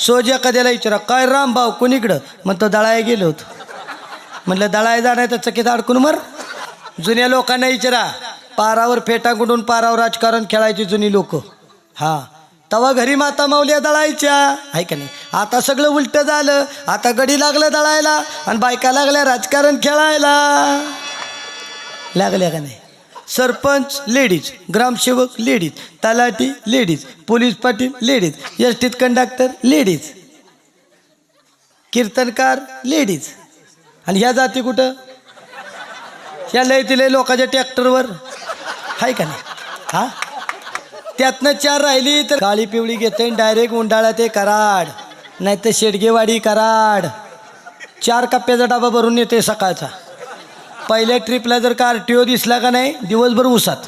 सोज एखाद्याला विचारा काय राम भाऊ कोणीकडं मग तो दळाय गेलो होतो. म्हटलं दळाय जाणार तर चकीत अडकून मर. जुन्या लोकांना विचारा पारावर फेटा गुंडून पारावर राजकारण खेळायची जुनी लोक. हा. तवा घरी माता माऊल्या दळायच्या. आहे का नाही? आता सगळं उलटं झालं. आता गडी लागलं दळायला आणि बायका लागल्या राजकारण खेळायला. लागल्या का नाही? सरपंच लेडीज ग्रामसेवक लेडीज तलाठी लेडीज पोलीस पाटील लेडीज एस टीत कंडक्टर लेडीज कीर्तनकार लेडीज. आणि ह्या जाती कुठं? ह्या लय लोकांच्या ट्रॅक्टरवर. आहे का नाही? हा? त्यातनं चार राहिली तर काळी पिवळी घेते डायरेक्ट उंडाळा ते कराड. नाही तर शेडगेवाडी कराड. चार कप्प्याचा डबा भरून येते सकाळचा. पहिल्या ट्रिपला जर का आर टी ओ दिसला का नाही दिवसभर उसात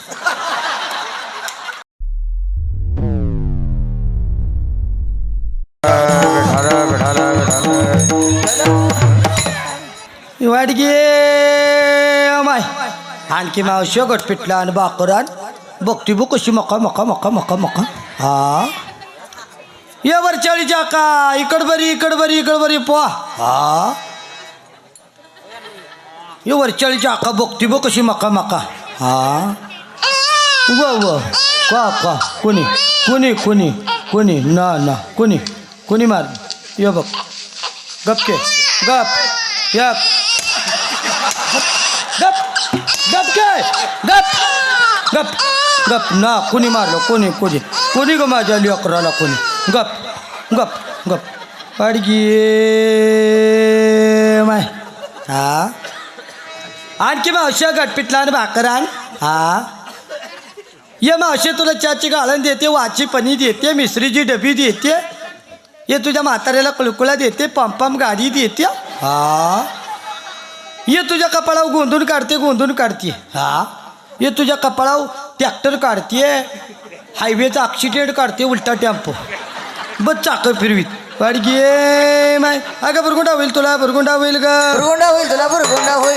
वाडगे माय आणखी मावशी हो गट पिटला आणि बाकरान. बघती बघ कशी मका मका मका मका मका. हा. ये वरच्या का? इकड बरी इकड बरी इकड बरी पोहा हा. ये वर चाळीच्या का बघती बघ कशी मका मका। हा? व व का का? कोणी कोणी कोणी कोणी ना ना। कोणी कोणी मार। ये बघ। गपके गप। यप गप। गप के। गप। गप। गप। ना कोणी मारलं। कोणी कोणी कोणी ग माझ्या लेकराला कोणी गप। गप। गप। अडगी माय। हा? आणखी मावशी गटपिटला आणि भाकर आण हा? ये मावशी तुला चहाची गाळण देते वाची पनी देते मिसरीची डबी देते ये तुझ्या म्हाताऱ्याला कुळकुळा देते पंपम गाडी देते हा? ये तुझ्या कपाळावर गोंधून काढते गोंधून काढते हा? ये तुझ्या कपाळावर ट्रॅक्टर काढते हायवेचा ॲक्सिडेंट काढते उलटा टेम्पो. बस चाकर फिरवीत. वाढ गे माय. अगं बुरगुंडा होईल तुला बुरगुंडा होईल ग. बुरगुंडा होईल तुला बुरगुंडा होईल.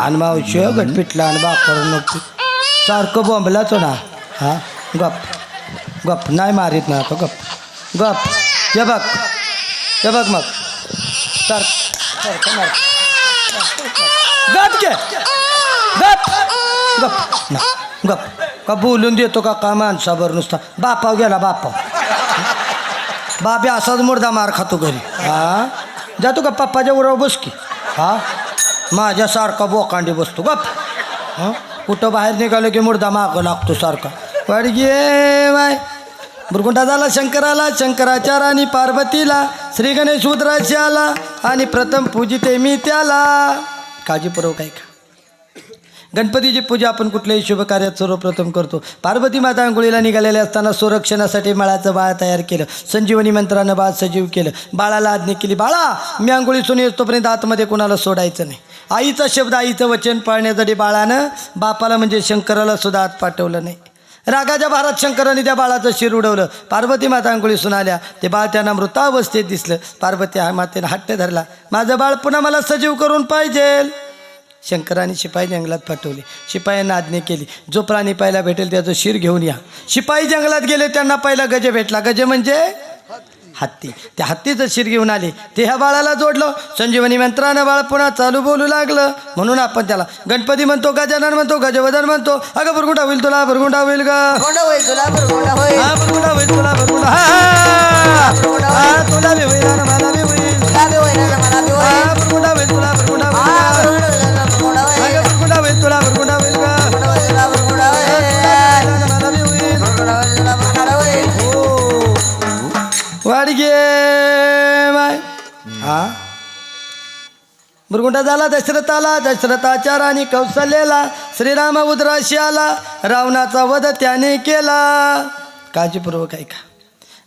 माय आणि मावशी गटपिटला आणि बाकर नको. सारखं बोंबलाच ना हा गप गप नाही मारीत ना तो गप गप. हे बघ हे बघ मग. सार सारखं मार. गप घे गप गप ना गप. का बोलून देतो का का माणसाभर नुसता? बापाव गेला बापाव. बाबी असाच मुर्दा मार खातो घरी. हा? जातो का पप्पाच्या उरावर बस की. हा? माझ्यासारखा बोकांडी बसतो. गप. हां? कुठं बाहेर निघालं की मुर्दा मागं लागतो सारखा. वाडगे बाय. बुरकुंडा झाला शंकराला शंकराच्या राणी पार्वतीला श्री गणेश उद्राशी आला आणि प्रथम पूजिते मी त्याला. काळजीपूर्वक ऐका. गणपतीची पूजा आपण कुठल्याही शुभकार्यात सर्वप्रथम करतो. पार्वती माता आंघोळीला निघालेले असताना संरक्षणासाठी माळाचं बाळ तयार केलं. संजीवनी मंत्रानं बाळ सजीव केलं. बाळाला आज्ञा केली बाळा मी आंघोळीसून येतोपर्यंत आतमध्ये कोणाला सोडायचं नाही. आईचा शब्द आईचं वचन पाळण्यासाठी बाळानं बापाला म्हणजे शंकराला सुद्धा आत पाठवलं नाही. रागाच्या भारात शंकराने त्या बाळाचं शिर उडवलं. पार्वती माता अंघोळी आल्या. ते बाळ त्यांना मृतावस्थेत दिसलं. पार्वती हा मातेनं हट्ट धरला. माझं बाळ पुन्हा मला सजीव करून पाहिजे शंकराने शिपाई जंगलात पाठवले. शिपायांना आज्ञा केली. जो प्राणी पाहायला भेटेल त्याचं शिर घेऊन या. शिपाई जंगलात गेले त्यांना पहिला गज भेटला. गज म्हणजे हत्ती. त्या हत्तीचं शिर घेऊन आले. ते ह्या बाळाला जोडलं. संजीवनी मंत्रानं बाळ पुन्हा चालू बोलू लागलं. म्हणून आपण त्याला गणपती म्हणतो गजानन म्हणतो गजवदन म्हणतो. अगं बुरगुंडा होईल तुला बुरगुंडा होईल ग. होईल तुला बुरगुंडा होईल. हा बुरगुंडा होईल तुला बुरगुंडा. हा, तुला बी होईल मला बी होईल. तुला बी होईल मला बी होईल. बुरगुंडा होईल तुला वाडगे माय. हा? मुरगुंडा झाला दशरथाला दशरथाच्या राणी कौशल्याला श्रीराम उद्राशी आला रावणाचा वध त्याने केला. काळजीपूर्वक ऐका.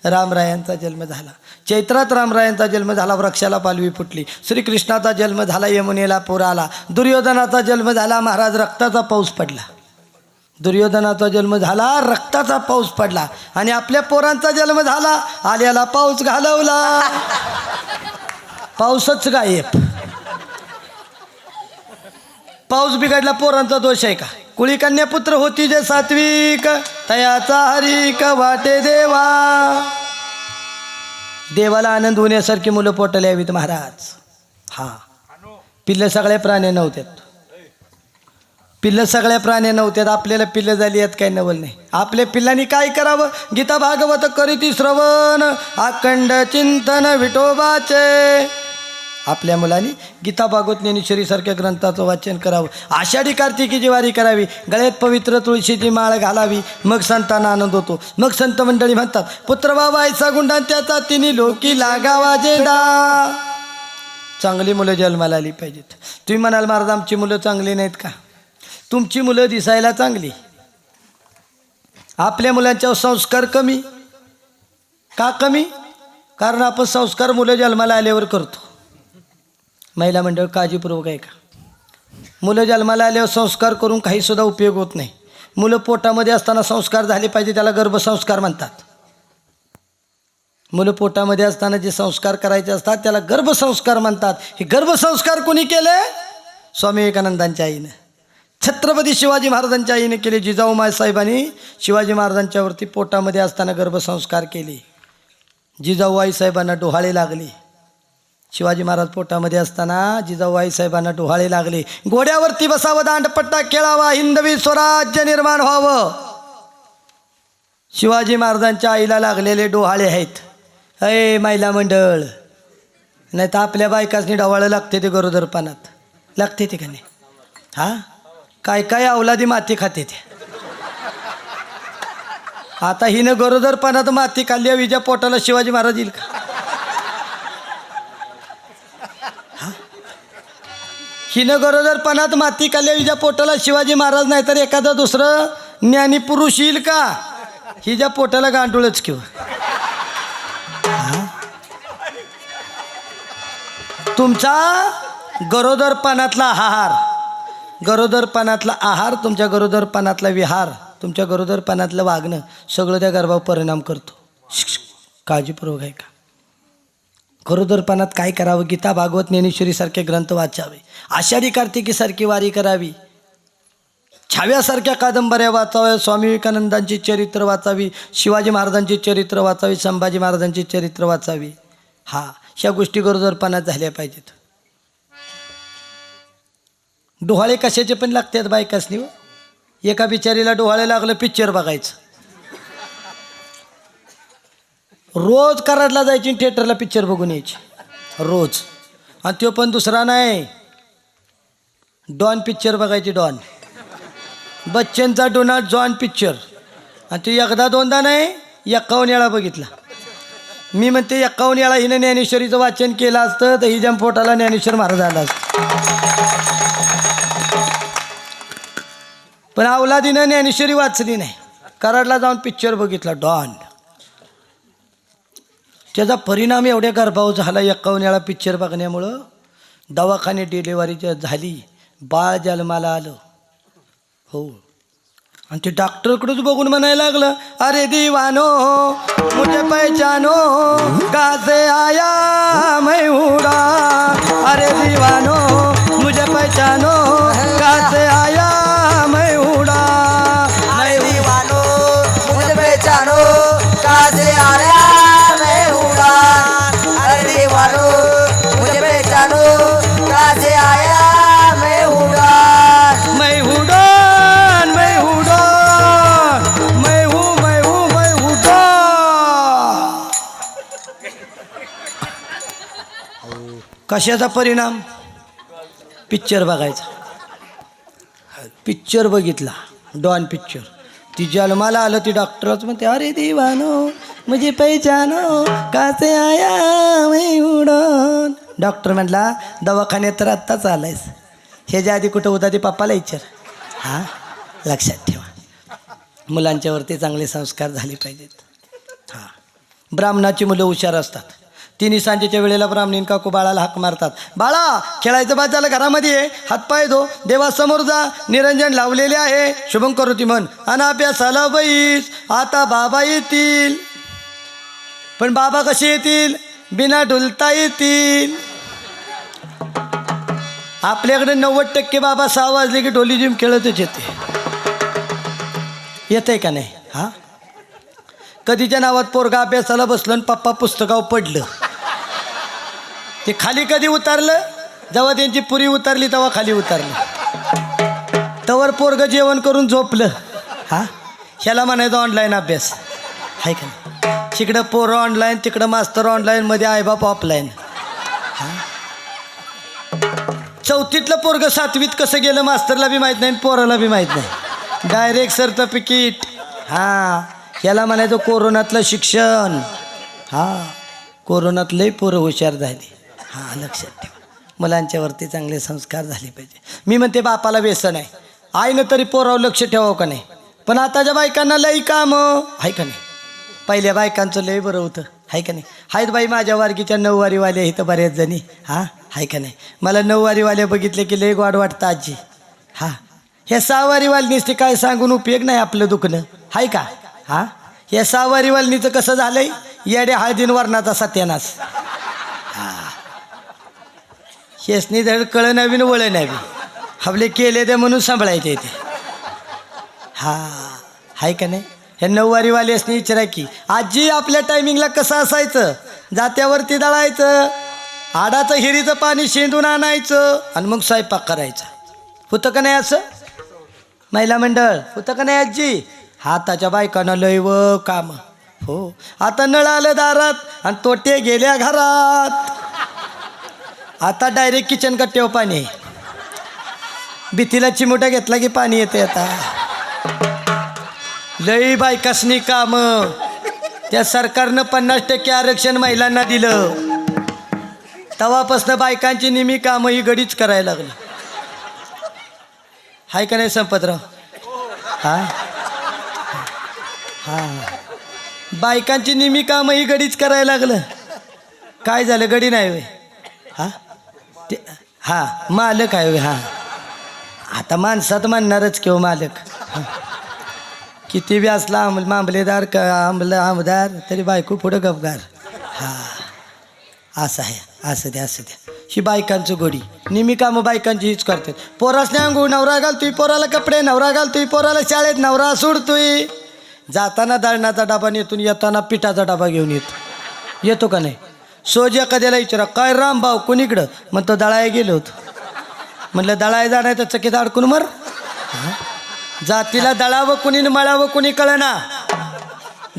रामरायांचा जन्म झाला. चैत्रात रामरायांचा जन्म झाला वृक्षाला पालवी फुटली. श्रीकृष्णाचा जन्म झाला यमुनेला पूर आला. दुर्योधनाचा जन्म झाला महाराज रक्ताचा पाऊस पडला. दुर्योधनाचा जन्म झाला रक्ताचा पाऊस पडला आणि आपल्या पोरांचा जन्म झाला आल्याला पाऊस घालवला. पाऊसच गायब. पाऊस बिघडला पोरांचा दोष आहे का? कुळी कन्यापुत्र होती जे सात्विक तयाचा हरिक वाटे देवा. देवाला आनंद होण्यासारखी मुलं पोटाला यावीत महाराज. हा. पिल्ले सगळे प्राणी नव्हत्यात. पिल्लं सगळ्या प्राणी नव्हत्यात आपल्याला पिल्लं झाली आहेत काही नवल नाही. आपल्या पिल्लांनी काय करावं? गीता भागवत करीती श्रवण अखंड चिंतन विठोबाचे. आपल्या मुलांनी गीता भागवत ज्ञानेश्वरीसारख्या ग्रंथाचं वाचन करावं. आषाढी कार्तिकीची वारी करावी. गळ्यात पवित्र तुळशीची माळ घालावी. मग संतांना आनंद होतो. मग संत मंडळी म्हणतात पुत्र बाबा ऐसा गुंडा त्याचा तिने लोकी लागावा जेदा चांगली मुलं जन्माला आली पाहिजेत. तुम्ही म्हणाल महाराज आमची मुलं चांगली नाहीत का? तुमची मुलं दिसायला चांगली. आपल्या मुलांच्यावर संस्कार कमी. का कमी? कारण आपण संस्कार मुलं जन्माला आल्यावर करतो. महिला मंडळ काळजीपूर्वक आहे का मुलं जन्माला आल्यावर संस्कार करून काहीसुद्धा उपयोग होत नाही. मुलं पोटामध्ये असताना संस्कार झाले पाहिजे त्याला गर्भसंस्कार म्हणतात. मुलं पोटामध्ये असताना जे संस्कार करायचे असतात त्याला गर्भसंस्कार म्हणतात. हे गर्भसंस्कार कोणी केले? स्वामी विवेकानंदांच्या आईनं. छत्रपती शिवाजी महाराजांच्या आईने केले जिजाऊ मायसाहेबांनी शिवाजी महाराजांच्यावरती पोटामध्ये असताना गर्भसंस्कार केले. जिजाऊ आईसाहेबांना डोहाळे लागले. शिवाजी महाराज पोटामध्ये असताना जिजाऊ आईसाहेबांना डोहाळे लागले. घोड्यावरती बसावं दांडपट्टा खेळावा हिंदवी स्वराज्य निर्माण व्हावं. शिवाजी महाराजांच्या आईला लागलेले डोहाळे आहेत. अय महिला मंडळ नाही तर आपल्या बायकासनी डोवाळं लागते ते गरोदरपणात. लागते ते का नाही? हां? काय काय अवलादी माती खाते ते. आता हिनं गरोदरपणात माती खाल्ली विजा पोटाला शिवाजी महाराज येईल का? हिनं गरोदरपणात माती खाल्ली विजा पोटाला शिवाजी महाराज नाही तर एखादं दुसरं ज्ञानी पुरुष येईल का? हिच्या पोटाला गांडूळच किंवा. तुमचा गरोदरपणातला आहार गरोदरपणातला आहार तुमच्या गरोदरपणातला विहार तुमच्या गरोदरपणातलं वागणं सगळं त्या गर्भावर परिणाम करतो. काळजीपूर्वक आहे का गरोदरपणात काय करावं? गीता भागवत ज्ञानेश्वरीसारखे ग्रंथ वाचावे. आषाढी कार्तिकीसारखी वारी करावी. छाव्यासारख्या कादंबऱ्या वाचाव्या. स्वामी विवेकानंदांची चरित्र वाचावी. शिवाजी महाराजांची चरित्र वाचावी. संभाजी महाराजांची चरित्र वाचावी. हा ह्या गोष्टी गरोदरपणात झाल्या पाहिजेत. डोहाळे कशाचे पण लागतात बायकासनी हो. एका बिचारीला डोहाळे लागलं पिक्चर बघायचं. रोज कराडला जायची आणि थिएटरला पिक्चर बघून यायची. रोज. आणि तो पण दुसरा नाही. डॉन पिक्चर बघायची डॉन बच्चनचा डोनाल्ड जॉन पिक्चर आणि तो एकदा दोनदा नाही एक्कावन्न वेळा बघितला. मी म्हणते एक्कावन्न वेळा हिनं ज्ञानेश्वरीचं वाचन केलं असतं तर हिच्या पोटाला ज्ञानेश्वर महाराज आला असतं. पण अवलादीनं ज्ञानेश्वरी वाचली नाही कराडला जाऊन पिक्चर बघितला डॉन. त्याचा परिणाम एवढ्या गर्भावर झाला एक्कावन्न पिक्चर बघण्यामुळं दवाखाने डिलिव्हरी झाली बाळ जन्माला आलं. हो. आणि ते डॉक्टरकडेच बघून म्हणायला लागलं अरे दिवानो मुझे पैचानो कासे आया मैं उड़ा अरे दिवानो मुझे पैचानो कशाचा परिणाम? पिक्चर बघायचा. पिक्चर बघितला. डॉन पिक्चर ती जन्माला आलं ती डॉक्टरच म्हणते अरे दिवानो म्हणजे पहचानो कासे आया उडन उडून. डॉक्टर म्हटला दवाखान्यात तर आत्ताच आलायस. ह्याच्या आधी कुठं होता ते पप्पाला विचार. हां लक्षात ठेवा. मुलांच्यावरती चांगले संस्कार झाले पाहिजेत. हां. ब्राह्मणाची मुलं हुशार असतात. तिन्ही सांजेच्या वेळेला ब्राह्मणीन काकू बाळाला हाक मारतात. बाळा खेळायचं बाद झालं घरामध्ये? ये हातपाय धो. देवासमोर जा. निरंजन लावलेले आहे. शुभम करोती म्हण अनाभ्यासाला बैस. आता बाबा येतील. पण बाबा कसे येतील? बिना ढुलता येतील. आपल्याकडे नव्वद टक्के बाबा सहा वाजले की डोली जिम खेळतच येते. येतंय का नाही? हा? कधीच्या नावात पोरगा अभ्यासाला बसलं आणि पप्पा पुस्तकावर पडलं. ते खाली कधी उतारलं? जेव्हा त्यांची पुरी उतरली तेव्हा खाली उतरलं. तवर पोरग जेवण करून झोपलं. हा? ह्याला म्हणायचं ऑनलाईन अभ्यास. आहे का नाही? तिकडं पोरं ऑनलाईन तिकडं मास्तर ऑनलाईन मध्ये आईबाप ऑफलाईन चौथीतलं पोरग सातवीत कसं गेलं मास्तरला बी माहीत नाही पोराला बी माहीत नाही. डायरेक्ट सर्टिफिकेट हां? याला म्हणायचं कोरोनातलं शिक्षण. हां? कोरोनातलंही पोरं हुशार झाली. हां लक्षात ठेव. मुलांच्यावरती चांगले संस्कार झाले पाहिजे. मी म्हणते बापाला व्यसन आहे. आईनं तरी पोरावर लक्ष ठेवावं का नाही? पण आताच्या बायकांना लई काम. आहे का नाही? पहिल्या बायकांचं लय बरं होतं. आहे का नाही? आहेत बाई माझ्या वारगीच्या नऊवारीवाल्या इथं बऱ्याच जणी. हां? आहे का नाही? मला नऊवारीवाल्या बघितले की लय गोड वाटतं आजी. हां? ह्या सहावारीवालनीच काय सांगून उपयोग नाही आपलं दुखणं. आहे का? हां? या सहावारीवालनीचं कसं झालंय? येड्या हळदीन वर्णाचा सत्यानाश. हेसनी धड कळ नवीन वळ नवी आपले केले ते म्हणून सांभाळायचे ते. हा आहे का नाही? हे नऊवारीवाले असणे विचारा की आजी आपल्या टायमिंगला कसं असायचं? जात्यावरती दळायचं आडाचं हिरीचं पाणी शेंदून आणायचं आणि मग स्वयंपाक करायचा. होतं का नाही असं? महिला मंडळ होतं का नाही आजी? हाताच्या बायकांना लय व काम. हो आता नळ आलं दारात आणि तोटे गेल्या घरात. आता डायरेक्ट किचन कट्ट्यावर पाणी. भीतीला चिमुटा घेतला की पाणी येते आता. लई बायकासनी काम. त्या सरकारनं पन्नास टक्के आरक्षण महिलांना दिलं. तवापासनं बायकांची निमी कामं ही गडीच करायला लागली. हाय का नाही संपतराव? हा? हा. बायकांची निमी कामं ही गडीच करायला लागलं. काय झालं? गडी नाही वे हा? ते हा मालक आहे हा. आता माणसात म्हणणारच किंवा हो मालक. किती बी असला आंब मांबलेदार क आंबल आमदार तरी बायको पुढं गपगार. हा. असं आहे असं द्या असं द्या. ही बायकांचं गोडी. नेहमी कामं बायकांची हीच करतात. पोरासने अंगू नवरा घालतोय पोराला कपडे नवरा घालतोय पोराला शाळेत नवरा सोडतोय. जाताना दळणाचा डबा नेतून येताना पिठाचा डबा घेऊन येतो. येतो का नाही? सोज एखाद्याला विचारा काय राम भाऊ कोणीकडं मग तो दळाय गेलो होतो. म्हटलं दळाय जाणार तर चकीत अडकून मर. जातीला दळावं कुणी मळावं कुणी कळना.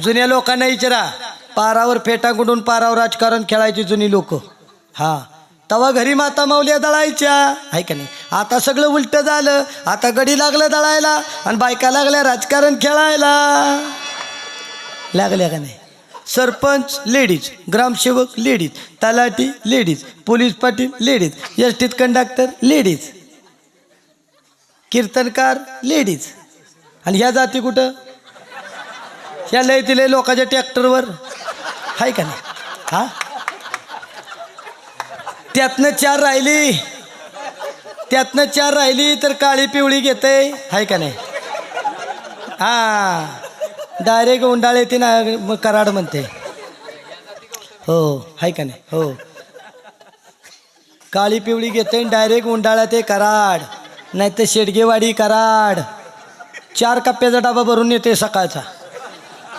जुन्या लोकांना विचारा पारावर फेटा गुडून पारावर राजकारण खेळायची जुनी लोक. हा. तवा घरी माता माऊल्या दळायच्या. आहे का नाही? आता सगळं उलटं झालं. आता गडी लागलं दळायला आणि बायका लागल्या राजकारण खेळायला. लागल्या का नाही? सरपंच लेडीज ग्रामसेवक लेडीज तलाठी लेडीज पोलीस पाटील लेडीज एसटीत कंडक्टर लेडीज कीर्तनकार लेडीज. आणि ह्या जाती कुठं? ह्या लय तिले लोकांच्या ट्रॅक्टरवर. आहे का नाही? हा? त्यातनं चार राहिली. त्यातनं चार राहिली तर काळी पिवळी घेते आहे का नाही? हा. डायरेक्ट उंडाळे येते ना मग कराड म्हणते. हो आहे का नाही? हो. काळी पिवळी घेते डायरेक्ट उंडाळा ते कराड. नाही तर शेडगेवाडी कराड. चार कप्प्याचा डबा भरून येते सकाळचा.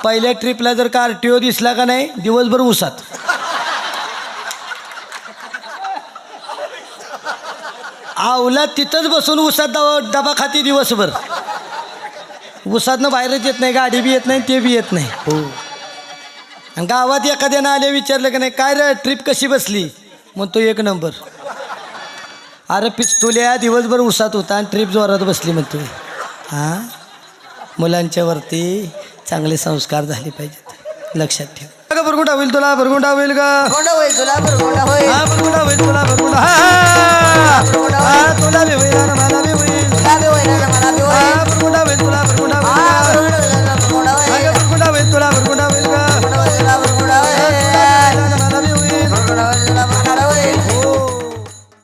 पहिल्या ट्रिपला जर का आर टी ओ दिसला का नाही दिवसभर उसात आवला तिथंच बसून उसात डबा डबा खाते दिवसभर. उसातनं बाहेरच येत नाही गाडी बी येत नाही ते बी येत नाही. हो. आणि गावात एखाद्यानं आले विचारलं की नाही काय रे ट्रीप कशी बसली? मग तो एक नंबर. अरे पिस्तुल्या दिवसभर उसात होता आणि ट्रिप जोरात बसली म्हणतो. हां मुलांच्यावरती चांगले संस्कार झाले पाहिजेत. लक्षात ठेव. का बरगुंडा होईल तुला भरगुंडा होईल का भरगुंडा होईल तुला भरगुंडा होईल. तुला होईल. तुला होईल வைத்துடா வைத்துடா வைத்துடா வைத்துடா